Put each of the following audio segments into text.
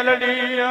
அலடியா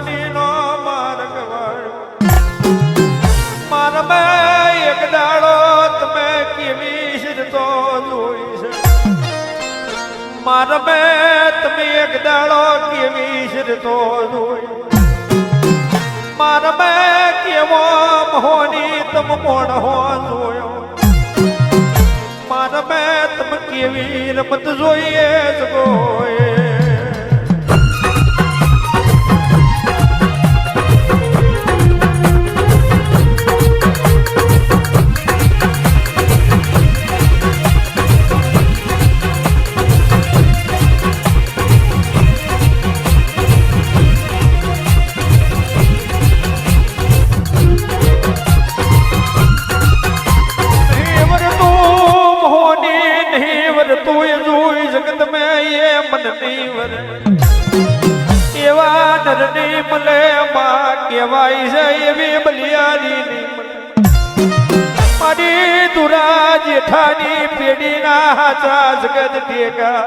Germany નો માર્ગ વાળો. માર એક દાડો તમે કેવી શિરતો જોઈ છે? માર તમે એક દાડો કેવી શિરતો જોઈ માર કેવો મોહની તમ મોણ હો જોયો? માર તમે કેવી રમત જોઈએ જ ગોય તમે એ મનની વર. એવા નરની મલે માં કહેવાય છે એવી બલિયારી મારી તુરા જેઠાની પેઢીના હાચા જગત ટેકા.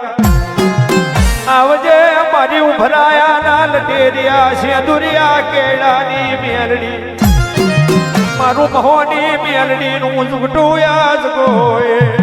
આવજે મારી ઉભરાયા ના લટેરિયા સેદુરિયા કેળાની મેલડી. મારું મહોની મેલડીનું ઝુગટું યાદ ગોયે